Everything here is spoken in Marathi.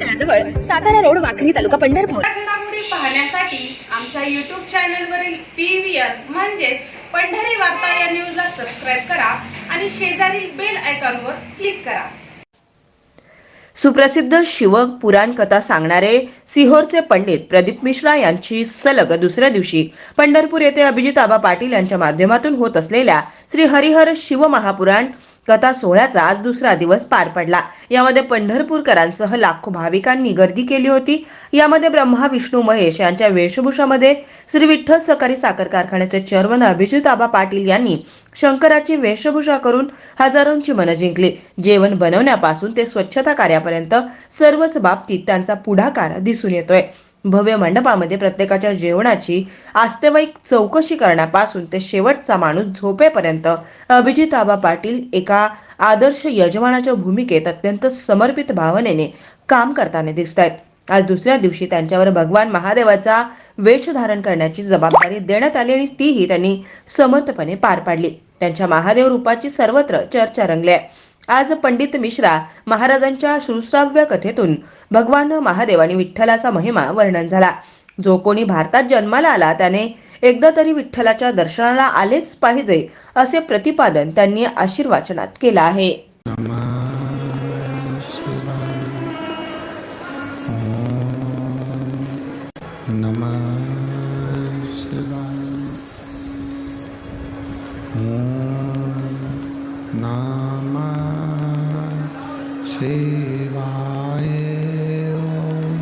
तळाजवळ सातारा रोड वाखरी तालुका पंढरपूर. पाहण्यासाठी आमच्या युट्यूब चॅनलवरील पी व्ही आर म्हणजेच पंढरी वार्ता या न्यूजला सबस्क्राईब करा आणि शेजारील बेल आयकॉनवर क्लिक करा. सुप्रसिद्ध शिवक पुराण कथा सांगणारे सिहोरचे पंडित प्रदीप मिश्रा यांची सलग दुसऱ्या दिवशी पंढरपूर येथे अभिजित आबा पाटील यांच्या माध्यमातून होत असलेल्या श्री हरिहर शिव महापुराण कथा सोहळ्याचा आज दुसरा दिवस पार पडला. यामध्ये पंढरपूरकरांसह लाखो भाविकांनी गर्दी केली होती. यामध्ये ब्रह्मा विष्णू महेश यांच्या वेशभूषामध्ये श्री विठ्ठल सहकारी साखर कारखान्याचे चेअरमन अभिजित आबा पाटील यांनी शंकराची वेशभूषा करून हजारोंची मनं जिंकली. जेवण बनवण्यापासून ते स्वच्छता कार्यापर्यंत सर्वच बाबतीत त्यांचा पुढाकार दिसून येतोय. भव्य मंडपामध्ये प्रत्येकाच्या जेवणाची आस्तेवाईक चौकशी करण्यापासून ते शेवटचा माणूस झोपेपर्यंत अभिजित आबा पाटील एका आदर्श यजमानाच्या भूमिकेत अत्यंत समर्पित भावनेने काम करताना दिसत आहेत आज दुसऱ्या दिवशी त्यांच्यावर भगवान महादेवाचा वेश धारण करण्याची जबाबदारी देण्यात आली आणि तीही त्यांनी समर्थपणे पार पाडली. त्यांच्या महादेव रूपाची सर्वत्र चर्चा रंगली आहे. आज पंडित मिश्रा महाराजांच्या श्रुश्राव्य कथेतून भगवान महादेव आणि विठ्ठलाचा महिमा वर्णन झाला. जो कोणी भारतात जन्माला आला त्याने एकदा तरी विठ्ठलाच्या दर्शनाला आलेच पाहिजे असे प्रतिपादन त्यांनी आशीर्वाचनात केलं आहे. नमः शिवाय. शिवाय ॐ